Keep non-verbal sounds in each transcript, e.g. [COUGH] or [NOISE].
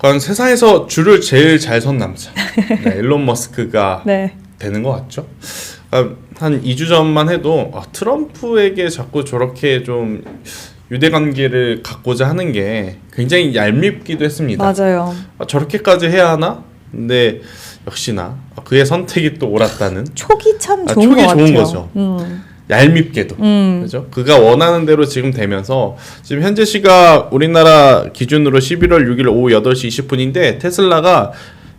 그건 세상에서 줄을 제일 잘 선 남자. [LAUGHS] 네, 일론 머스크가 네. 되는 것 같죠. 아, 한 2주 전만 해도 아, 트럼프에게 자꾸 저렇게 좀 유대 관계를 갖고자 하는 게 굉장히 얄밉기도 했습니다. 맞아요. 아, 저렇게까지 해야 하나? 근데 역시나 그의 선택이 또 옳았다는 촉이 참 아, 좋은 것 같아요. 좋은 거죠. 음. 얄밉게도 음. 그죠? 그가 원하는 대로 지금 되면서 지금 현재 시각 우리나라 기준으로 11월 6일 오후 8시 20분인데 테슬라가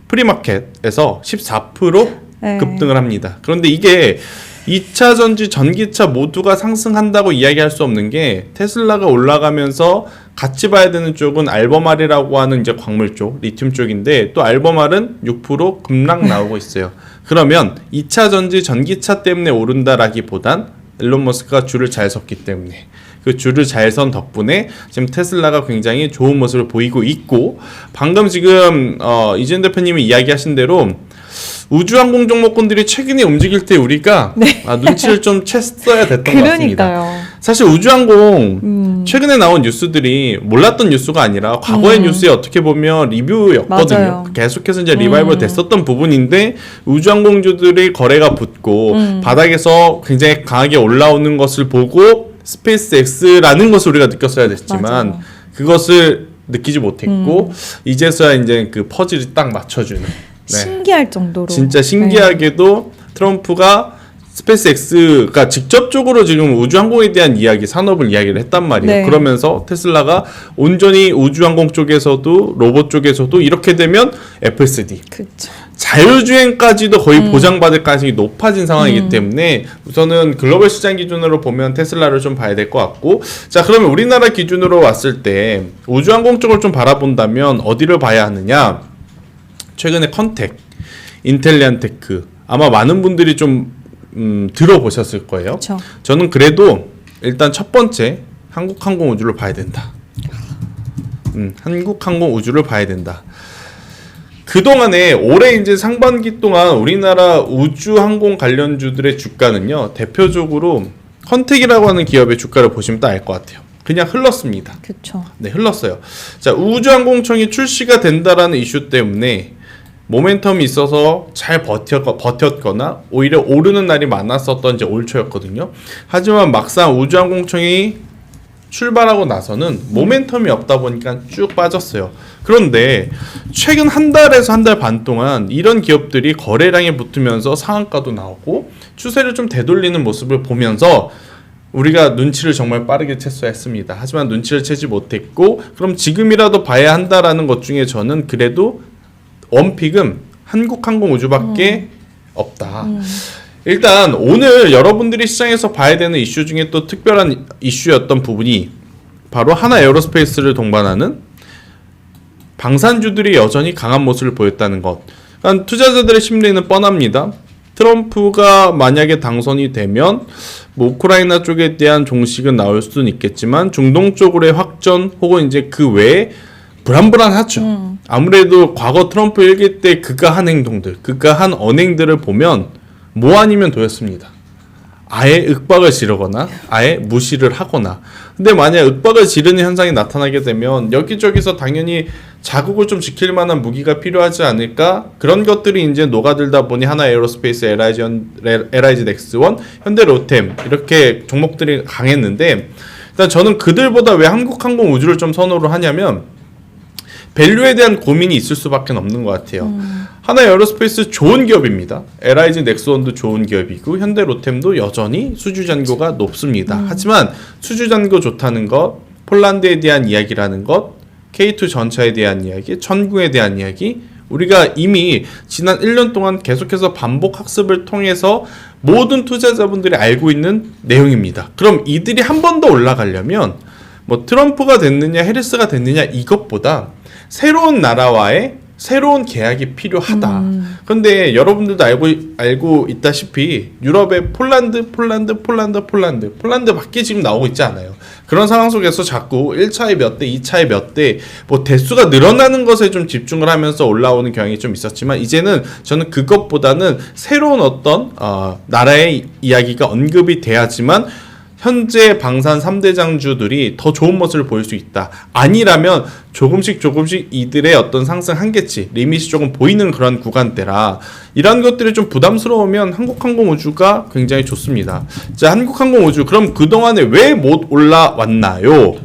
프리마켓에서 14% 네. 급등을 합니다. 그런데 이게 2차 전지, 전기차 모두가 상승한다고 이야기할 수 없는 게 테슬라가 올라가면서 같이 봐야 되는 쪽은 알버말이라고 하는 이제 광물 쪽, 리튬 쪽인데 또 알버말은 6% 급락 나오고 있어요. 그러면 2차 전지, 전기차 때문에 오른다라기보단 일론 머스크가 줄을 잘 섰기 때문에 그 줄을 잘 선 덕분에 지금 테슬라가 굉장히 좋은 모습을 보이고 있고 방금 지금 어, 이진 대표님이 이야기하신 대로 우주항공 종목군들이 최근에 움직일 때 우리가 아, 눈치를 좀 챘어야 됐던 것 같습니다. 네. 그러니까요. 사실 우주항공 음. 최근에 나온 뉴스들이 몰랐던 뉴스가 아니라 과거의 음. 뉴스에 어떻게 보면 리뷰였거든요. 맞아요. 계속해서 이제 리바이벌 음. 됐었던 부분인데 우주항공주들의 거래가 붙고 음. 바닥에서 굉장히 강하게 올라오는 것을 보고 스페이스 X라는 것을 우리가 느꼈어야 됐지만 맞아요. 그것을 느끼지 못했고 음. 이제서야 이제 그 퍼즐이 딱 맞춰주는 네. 신기할 정도로. 진짜 신기하게도 트럼프가 스페이스 X가 직접적으로 지금 우주항공에 대한 이야기, 산업을 이야기를 했단 말이에요. 네. 그러면서 테슬라가 온전히 우주항공 쪽에서도 로봇 쪽에서도 이렇게 되면 FSD, 네. 그쵸. 자율주행까지도 거의 음. 보장받을 가능성이 높아진 상황이기 때문에 우선은 글로벌 시장 기준으로 보면 테슬라를 좀 봐야 될 것 같고 자 그러면 우리나라 기준으로 왔을 때 우주항공 쪽을 좀 바라본다면 어디를 봐야 하느냐 최근에 컨텍, 인텔리안테크 아마 많은 분들이 좀 음, 들어보셨을 거예요. 그쵸. 저는 그래도 일단 첫 번째 한국 항공 우주를 봐야 된다. 음, 한국 항공 우주를 봐야 된다. 그동안에 올해 이제 상반기 동안 우리나라 우주 항공 관련주들의 주가는요. 대표적으로 컨택이라고 하는 기업의 주가를 보시면 딱 알 것 같아요. 그냥 흘렀습니다. 그쵸. 네, 흘렀어요. 자, 우주항공청이 출시가 된다라는 이슈 때문에 모멘텀이 있어서 잘 버텨, 버텼거 나 오히려 오르는 날이 많았었던 이제 올 초였거든요. 하지만 막상 우주항공청이 출발하고 나서는 모멘텀이 없다 보니까 쭉 빠졌어요. 그런데 최근 한 달에서 한 달 반 동안 이런 기업들이 거래량에 붙으면서 상한가도 나오고 추세를 좀 되돌리는 모습을 보면서 우리가 눈치를 정말 빠르게 챘어야 했습니다. 하지만 눈치를 채지 못했고 그럼 지금이라도 봐야 한다라는 것 중에 저는 그래도 원픽은 한국항공우주밖에 없다. 일단 오늘 여러분들이 시장에서 봐야 되는 이슈 중에 또 특별한 이슈였던 부분이 바로 하나 에어로스페이스를 동반하는 방산주들이 여전히 강한 모습을 보였다는 것. 그러니까 투자자들의 심리는 뻔합니다. 트럼프가 만약에 당선이 되면 뭐 우크라이나 쪽에 대한 종식은 나올 수는 있겠지만 중동 쪽으로의 확전 혹은 이제 그 외에 불안불안하죠. 아무래도 과거 트럼프 일기 때 그가 한 행동들, 그가 한 언행들을 보면 뭐 아니면 도였습니다. 아예 윽박을 지르거나 아예 무시를 하거나 근데 만약 윽박을 지르는 현상이 나타나게 되면 여기저기서 당연히 자국을 좀 지킬 만한 무기가 필요하지 않을까 그런 것들이 이제 녹아들다 보니 하나 에어로스페이스 LIG, LIG 넥스원 현대 로템 이렇게 종목들이 강했는데 일단 저는 그들보다 왜 한국 항공 우주를 좀 선호를 하냐면 밸류에 대한 고민이 있을 수밖에 없는 것 같아요. 하나 에어로스페이스 좋은 기업입니다. LIG 넥스원도 좋은 기업이고 현대 로템도 여전히 수주 잔고가 높습니다. 하지만 수주 잔고 좋다는 것, 폴란드에 대한 이야기라는 것, K2 전차에 대한 이야기, 천구에 대한 이야기 우리가 이미 지난 1년 동안 계속해서 반복 학습을 통해서 모든 투자자분들이 알고 있는 내용입니다. 그럼 이들이 한 번 더 올라가려면 뭐 트럼프가 됐느냐 해리스가 됐느냐 이것보다 새로운 나라와의 새로운 계약이 필요하다. 그런데 여러분들도 알고 알고 있다시피 유럽의 폴란드, 폴란드, 폴란드, 폴란드, 폴란드 밖에 지금 나오고 있지 않아요. 그런 상황 속에서 자꾸 1차에 몇 대, 2차에 몇 대, 뭐 대수가 늘어나는 것에 좀 집중을 하면서 올라오는 경향이 좀 있었지만 이제는 저는 그것보다는 새로운 어떤 어, 나라의 이야기가 언급이 돼야지만 현재 방산 3대장주들이 더 좋은 모습을 보일 수 있다. 아니라면 조금씩 조금씩 이들의 어떤 상승 한계치, 리밋이 조금 보이는 그런 구간대라 이런 것들이 좀 부담스러우면 한국항공우주가 굉장히 좋습니다. 자, 한국항공우주 그럼 그동안에 왜 못 올라왔나요?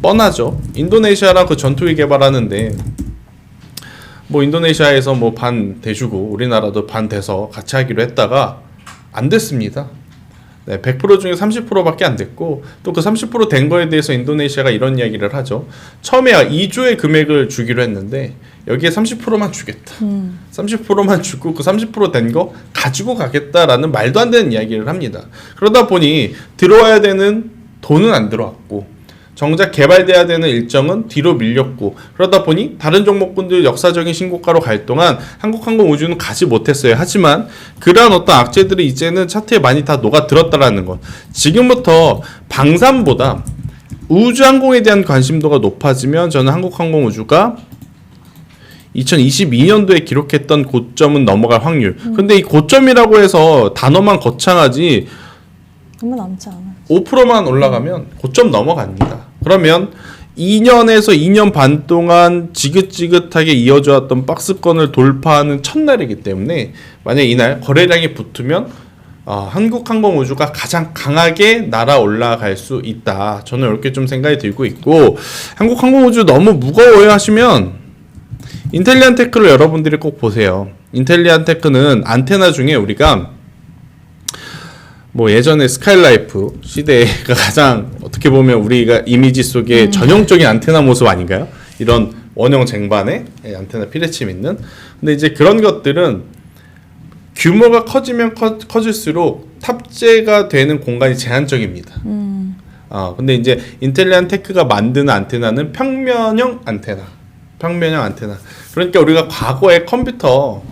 뻔하죠. 인도네시아랑 그 전투기 개발하는데 뭐 인도네시아에서 뭐 반 대주고 우리나라도 반 돼서 같이 하기로 했다가 안 됐습니다. 네, 100% 중에 30%밖에 안 됐고 또 그 30%된 거에 대해서 인도네시아가 이런 이야기를 하죠. 처음에 2조의 금액을 주기로 했는데 여기에 30%만 주겠다. 30%만 주고 그 30%된 거 가지고 가겠다라는 말도 안 되는 이야기를 합니다. 그러다 보니 들어와야 되는 돈은 안 들어왔고 정작 개발돼야 되는 일정은 뒤로 밀렸고 그러다 보니 다른 종목군들 역사적인 신고가로 갈 동안 한국항공우주는 가지 못했어요. 하지만 그러한 어떤 악재들이 이제는 차트에 많이 다 녹아들었다라는 것. 지금부터 방산보다 우주항공에 대한 관심도가 높아지면 저는 한국항공우주가 2022년도에 기록했던 고점은 넘어갈 확률. 근데 이 고점이라고 해서 단어만 거창하지 얼마 남지 않아. 5%만 올라가면 고점 넘어갑니다. 그러면 2년에서 2년 반 동안 지긋지긋하게 이어져 왔던 박스권을 돌파하는 첫날이기 때문에 만약 이날 거래량이 붙으면 어, 한국항공우주가 가장 강하게 날아 올라갈 수 있다. 저는 이렇게 좀 생각이 들고 있고 한국항공우주 너무 무거워요 하시면 인텔리안 테크를 여러분들이 꼭 보세요. 인텔리안 테크는 안테나 중에 우리가 뭐 예전에 스카이라이프 시대가 [LAUGHS] 가장 어떻게 보면 우리가 이미지 속에 전형적인 안테나 모습 아닌가요? 이런 원형 쟁반에 안테나 피레침 있는. 근데 이제 그런 것들은 규모가 커지면 커, 커질수록 탑재가 되는 공간이 제한적입니다. 아 근데 이제 인텔리안 테크가 만드는 안테나는 평면형 안테나, 평면형 안테나. 그러니까 우리가 과거에 컴퓨터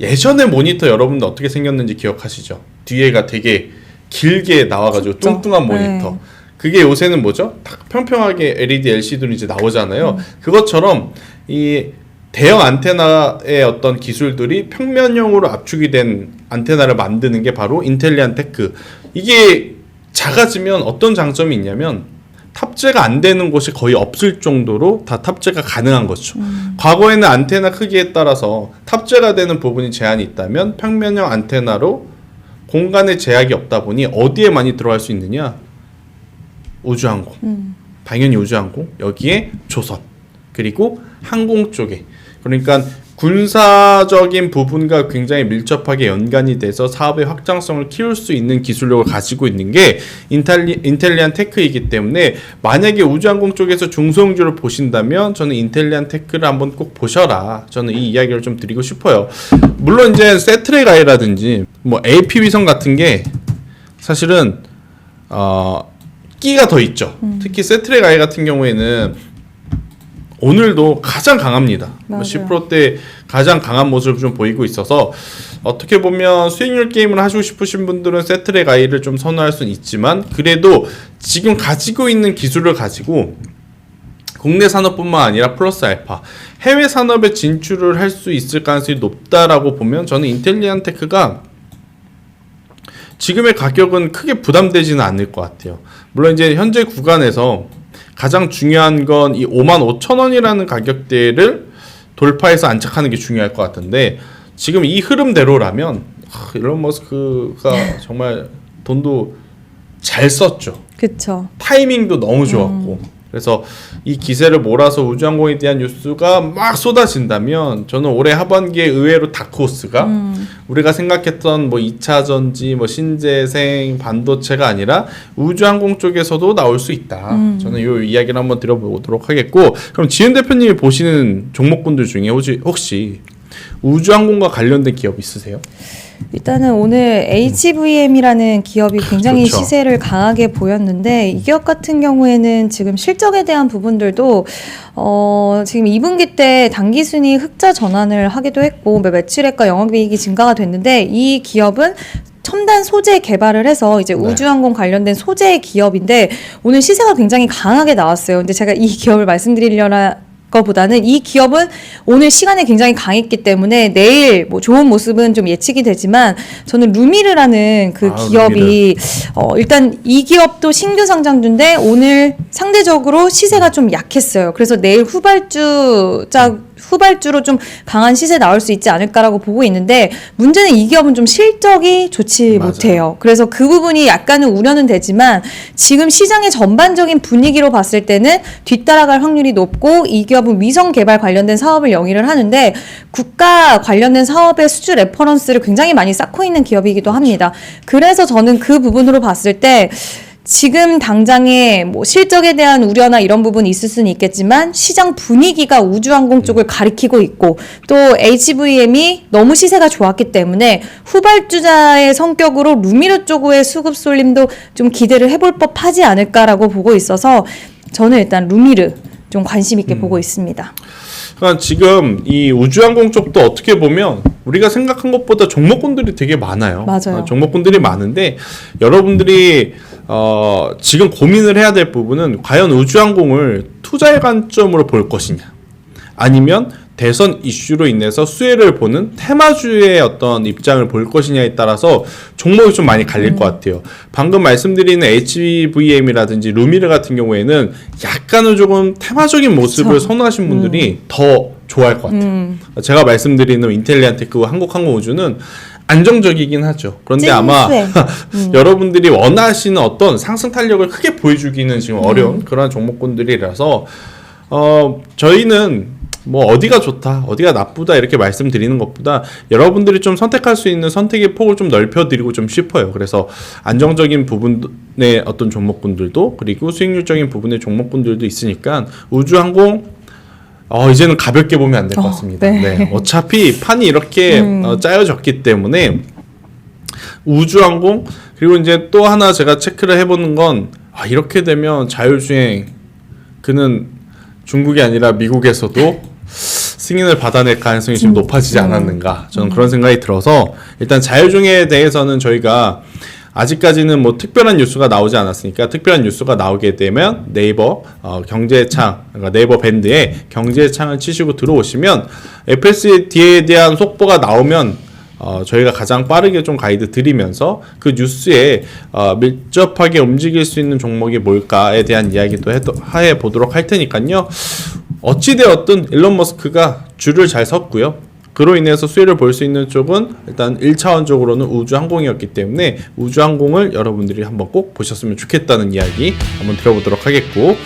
예전에 모니터 여러분들 어떻게 생겼는지 기억하시죠? 뒤에가 되게 길게 나와가지고 진짜? 뚱뚱한 모니터. 네. 그게 요새는 뭐죠? 딱 평평하게 LED, LCD로 이제 나오잖아요. 그것처럼 이 대형 안테나의 어떤 기술들이 평면형으로 압축이 된 안테나를 만드는 게 바로 인텔리안 테크. 이게 작아지면 어떤 장점이 있냐면 탑재가 안 되는 곳이 거의 없을 정도로 다 탑재가 가능한 거죠. 과거에는 안테나 크기에 따라서 탑재가 되는 부분이 제한이 있다면 평면형 안테나로 공간에 제약이 없다 보니 어디에 많이 들어갈 수 있느냐? 우주항공. 당연히 우주항공. 여기에 조선. 그리고 항공 쪽에. 그러니까 군사적인 부분과 굉장히 밀접하게 연관이 돼서 사업의 확장성을 키울 수 있는 기술력을 가지고 있는 게 인텔리, 인텔리안 테크이기 때문에 만약에 우주항공 쪽에서 중소형주를 보신다면 저는 인텔리안 테크를 한번 꼭 보셔라. 저는 이 이야기를 좀 드리고 싶어요. 물론 이제 세트랙 아이라든지 뭐 AP 위성 같은 게 사실은 어 끼가 더 있죠. 특히 세트랙 아이 같은 경우에는 오늘도 가장 강합니다. 뭐 맞아요. 10%대 가장 강한 모습을 좀 보이고 있어서 어떻게 보면 수익률 게임을 하시고 싶으신 분들은 세트랙 아이를 좀 선호할 수는 있지만 그래도 지금 가지고 있는 기술을 가지고 국내 산업뿐만 아니라 플러스 알파 해외 산업에 진출을 할 수 있을 가능성이 높다라고 보면 저는 인텔리안 테크가 지금의 가격은 크게 부담되지는 않을 것 같아요. 물론 이제 현재 구간에서 가장 중요한 건 이 5만 5천 원이라는 가격대를 돌파해서 안착하는 게 중요할 것 같은데 지금 이 흐름대로라면 하, 일론 머스크가 정말 돈도 잘 썼죠. 그쵸. 타이밍도 너무 좋았고 그래서 이 기세를 몰아서 우주항공에 대한 뉴스가 막 쏟아진다면 저는 올해 하반기에 의외로 다크호스가 우리가 생각했던 뭐 2차 전지 뭐 신재생 반도체가 아니라 우주항공 쪽에서도 나올 수 있다. 저는 이 이야기를 한번 드려보도록 하겠고 그럼 지은 대표님이 보시는 종목군들 중에 혹시, 혹시 우주항공과 관련된 기업 있으세요? 일단은 오늘 HVM이라는 기업이 굉장히 그렇죠. 시세를 강하게 보였는데 이 기업 같은 경우에는 지금 실적에 대한 부분들도 어 지금 2분기 때 당기 순이 흑자 전환을 하기도 했고 매- 매출액과 영업이익이 증가가 됐는데 이 기업은 첨단 소재 개발을 해서 이제 네. 우주항공 관련된 소재 기업인데 오늘 시세가 굉장히 강하게 나왔어요. 근데 제가 이 기업을 말씀드리려나 거보다는 이 기업은 오늘 시간에 굉장히 강했기 때문에 내일 뭐 좋은 모습은 좀 예측이 되지만 저는 루미르라는 그 아, 기업이 어, 일단 이 기업도 신규 상장주인데 오늘 상대적으로 시세가 좀 약했어요. 그래서 내일 후발주자 후발주로 좀 강한 시세 나올 수 있지 않을까라고 보고 있는데 문제는 이 기업은 좀 실적이 좋지 맞아요. 못해요. 그래서 그 부분이 약간은 우려는 되지만 지금 시장의 전반적인 분위기로 봤을 때는 뒤따라갈 확률이 높고 이 기업은 위성 개발 관련된 사업을 영위를 하는데 국가 관련된 사업의 수주 레퍼런스를 굉장히 많이 쌓고 있는 기업이기도 합니다. 그래서 저는 그 부분으로 봤을 때 지금 당장에 뭐 실적에 대한 우려나 이런 부분이 있을 수는 있겠지만 시장 분위기가 우주항공 쪽을 가리키고 있고 또 HVM이 너무 시세가 좋았기 때문에 후발주자의 성격으로 루미르 쪽의 수급 쏠림도 좀 기대를 해볼 법하지 않을까라고 보고 있어서 저는 일단 루미르 좀 관심 있게 보고 있습니다. 그러니까 지금 이 우주항공 쪽도 어떻게 보면 우리가 생각한 것보다 종목군들이 되게 많아요. 맞아요. 어, 종목군들이 많은데 여러분들이 어, 지금 고민을 해야 될 부분은 과연 우주항공을 투자의 관점으로 볼 것이냐, 아니면 대선 이슈로 인해서 수혜를 보는 테마주의 어떤 입장을 볼 것이냐에 따라서 종목이 좀 많이 갈릴 것 같아요. 방금 말씀드리는 HVM이라든지 루미르 같은 경우에는 약간은 조금 테마적인 모습을 그쵸. 선호하신 분들이 더 좋아할 것 같아요. 제가 말씀드리는 인텔리안테크 한국항공우주는 안정적이긴 하죠. 그런데 아마 찐수혜. [LAUGHS] 여러분들이 원하시는 어떤 상승 탄력을 크게 보여주기는 지금 어려운 그런 종목군들이라서 어 저희는 뭐 어디가 좋다, 어디가 나쁘다 이렇게 말씀드리는 것보다 여러분들이 좀 선택할 수 있는 선택의 폭을 좀 넓혀드리고 좀 싶어요. 그래서 안정적인 부분의 어떤 종목군들도 그리고 수익률적인 부분의 종목군들도 있으니까 우주항공 어 이제는 가볍게 보면 안 될것 어, 같습니다. 네. 네. 어차피 판이 이렇게 어, 짜여졌기 때문에 우주항공 그리고 이제 또 하나 제가 체크를 해보는 건 아, 이렇게 되면 자율주행 그는 중국이 아니라 미국에서도 승인을 받아낼 가능성이 지금 높아지지 않았는가 저는 그런 생각이 들어서 일단 자율주행에 대해서는 저희가 아직까지는 뭐 특별한 뉴스가 나오지 않았으니까 특별한 뉴스가 나오게 되면 네이버 어, 경제창 그러니까 네이버 밴드에 경제창을 치시고 들어오시면 FSD에 대한 속보가 나오면 어, 저희가 가장 빠르게 좀 가이드 드리면서 그 뉴스에 어, 밀접하게 움직일 수 있는 종목이 뭘까에 대한 이야기도 해, 해 보도록 할 테니까요. 어찌되었든 일론 머스크가 줄을 잘 섰고요. 그로 인해서 수혜를 볼 수 있는 쪽은 일단 1차원적으로는 우주항공이었기 때문에 우주항공을 여러분들이 한번 꼭 보셨으면 좋겠다는 이야기 한번 들어보도록 하겠고